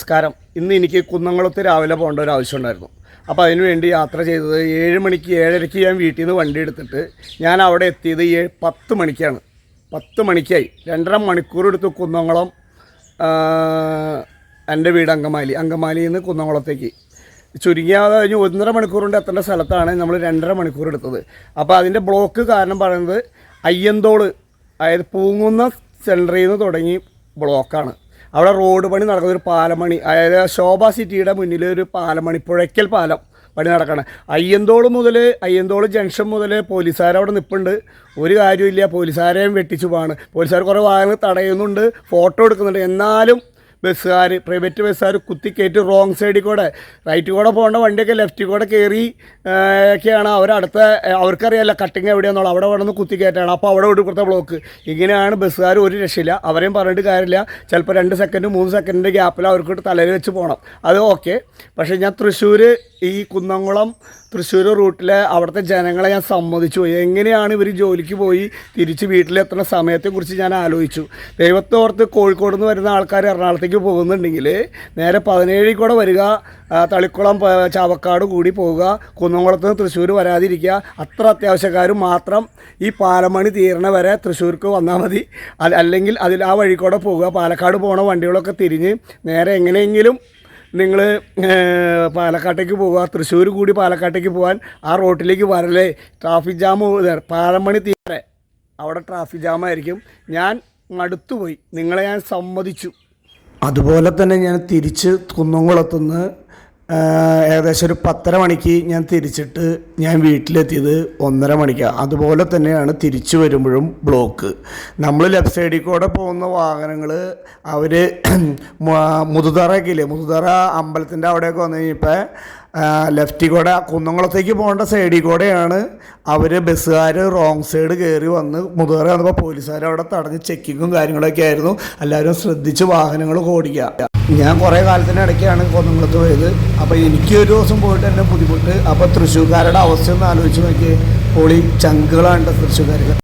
നമസ്കാരം. ഇന്ന് എനിക്ക് കുന്നംകുളത്ത് രാവിലെ പോകേണ്ട ഒരു ആവശ്യം ഉണ്ടായിരുന്നു അപ്പോൾ അതിനുവേണ്ടി യാത്ര ചെയ്തത് ഏഴ് മണിക്ക് ഏഴരയ്ക്ക് ഞാൻ വീട്ടിൽ നിന്ന് വണ്ടി എടുത്തിട്ട് ഞാൻ അവിടെ എത്തിയത് ഏ പത്ത് മണിക്കാണ്. പത്ത് മണിക്കായി. രണ്ടര മണിക്കൂർ എടുത്ത് കുന്നംകുളം എന്റെ വീട് അങ്കമാലി. അങ്കമാലിയിൽ നിന്ന് കുന്നംകുളത്തേക്ക്. ചുരുങ്ങിയാതെ കഴിഞ്ഞ് ഒന്നര മണിക്കൂർ കൊണ്ട് എത്തേണ്ട സ്ഥലത്താണ് നമ്മൾ രണ്ടര മണിക്കൂർ എടുത്തത്. അപ്പോൾ അതിന്റെ ബ്ലോക്ക് കാരണം പറയുന്നത് അയ്യന്തോൾ അതായത് പൂങ്ങുന്ന സെന്ററിൽ നിന്ന് തുടങ്ങി ബ്ലോക്കാണ്. അവിടെ റോഡ് പണി നടക്കുന്ന ഒരു പാലമണി അതായത് ശോഭ സിറ്റിയുടെ മുന്നിൽ ഒരു പാലമണി പുഴയ്ക്കൽ പാലം പണി നടക്കണം. അയ്യന്തോൾ മുതൽ അയ്യന്തോൾ ജംഗ്ഷൻ മുതൽ പോലീസുകാർ അവിടെ നിൽപ്പുണ്ട് ഒരു കാര്യമില്ല പോലീസുകാരെയും വെട്ടിച്ചു പോവാണ്. പോലീസുകാർ കുറേ വാഹനങ്ങൾ തടയുന്നുണ്ട് ഫോട്ടോ എടുക്കുന്നുണ്ട്. എന്നാലും ബസ്സുകാർ പ്രൈവറ്റ് ബസ്സുകാർ കുത്തിക്കയറ്റി റോങ് സൈഡിൽ കൂടെ. റൈറ്റിൽ കൂടെ പോകേണ്ട വണ്ടിയൊക്കെ ലെഫ്റ്റിൽ കൂടെ കയറി ഒക്കെയാണ്. അവരടുത്ത അവർക്കറിയാമല്ലോ കട്ടിങ് എവിടെയാണെന്നുള്ളത് അവിടെ വേണമെന്ന് കുത്തിക്കയറ്റാണ് അപ്പോൾ അവിടെ ഒരു കൊടുത്ത ബ്ലോക്ക് ഇങ്ങനെയാണ് ബസ്സുകാർ ഒരു രക്ഷയില്ല. അവരെയും പറഞ്ഞിട്ട് കാര്യമില്ല. ചിലപ്പോൾ രണ്ട് സെക്കൻഡ് മൂന്ന് സെക്കൻഡിന്റെ ഗ്യാപ്പിൽ അവർക്ക് തലയിൽ വെച്ച് പോകണം. അത് ഓക്കെ പക്ഷേ ഞാൻ തൃശ്ശൂർ ഈ കുന്നംകുളം തൃശ്ശൂർ റൂട്ടിലെ അവിടുത്തെ ജനങ്ങളെ ഞാൻ സമ്മതിച്ചു. പോയി എങ്ങനെയാണ് ഇവർ ജോലിക്ക് പോയി തിരിച്ച് വീട്ടിലെത്തുന്ന സമയത്തെക്കുറിച്ച് ഞാൻ ആലോചിച്ചു. ദൈവത്തോർത്ത് കോഴിക്കോട് നിന്ന് വരുന്ന ആൾക്കാർ എറണാകുളത്തേക്ക് പോകുന്നുണ്ടെങ്കിൽ നേരെ പതിനേഴിൽ കൂടെ വരിക തളിക്കുളം ചാവക്കാട് കൂടി പോവുക കുന്നംകുളത്ത് നിന്ന് തൃശ്ശൂർ വരാതിരിക്കുക. അത്ര അത്യാവശ്യക്കാർ മാത്രം ഈ പാലമണി തീരണ വരെ തൃശ്ശൂർക്ക് വന്നാൽ മതി. അല്ലെങ്കിൽ അതിൽ ആ വഴി കൂടെ പോവുക. പാലക്കാട് പോണ വണ്ടികളൊക്കെ തിരിഞ്ഞ് നേരെ എങ്ങനെയെങ്കിലും നിങ്ങൾ പാലക്കാട്ടേക്ക് പോവുക. തൃശ്ശൂർ കൂടി പാലക്കാട്ടേക്ക് പോകാൻ ആ റോട്ടിലേക്ക് വരലേ ട്രാഫിക് ജാം പാലമണി തീരെ അവിടെ ട്രാഫിക് ജാമായിരിക്കും. ഞാൻ മടുത്തുപോയി. നിങ്ങളെ ഞാൻ സമ്മതിച്ചു. അതുപോലെ തന്നെ ഞാൻ തിരിച്ച് കുന്നംകുളത്തുനിന്ന് ഏകദേശം ഒരു പത്തര മണിക്ക് ഞാൻ തിരിച്ചിട്ട് ഞാൻ വീട്ടിലെത്തിയത് ഒന്നര മണിക്കാണ് അതുപോലെ തന്നെയാണ് തിരിച്ചു വരുമ്പോഴും ബ്ലോക്ക്. നമ്മൾ ലെഫ്റ്റ് സൈഡിൽ കൂടെ പോകുന്ന വാഹനങ്ങൾ അവർ മുതുതറയൊക്കെ ഇല്ലേ? മുതുതറ അമ്പലത്തിന്റെ അവിടെയൊക്കെ വന്നു കഴിഞ്ഞപ്പോൾ ലെഫ്റ്റിൽ കൂടെ കുന്നംകുളത്തേക്ക് പോകേണ്ട സൈഡിൽ കൂടെയാണ് അവർ ബസ്സുകാർ റോങ് സൈഡ് കയറി വന്ന് മുതുകറ വന്നപ്പോൾ പോലീസുകാർ അവിടെ തടഞ്ഞ് ചെക്കിങ്ങും കാര്യങ്ങളൊക്കെ ആയിരുന്നു. എല്ലാവരും ശ്രദ്ധിച്ച് വാഹനങ്ങൾ ഓടിക്കുക. ഞാൻ കുറേ കാലത്തിന് ഇടയ്ക്കാണ് കുന്നംകുളത്ത് പോയത്. അപ്പോൾ എനിക്ക് ഒരു ദിവസം പോയിട്ട് എന്നെ ബുദ്ധിമുട്ട്. അപ്പോൾ തൃശ്ശൂർക്കാരുടെ അവസ്ഥ ഒന്ന് ആലോചിച്ച് നോക്കിയേ. പൊളി ചങ്കുകളാണ് തൃശ്ശൂർക്കാർക്ക്.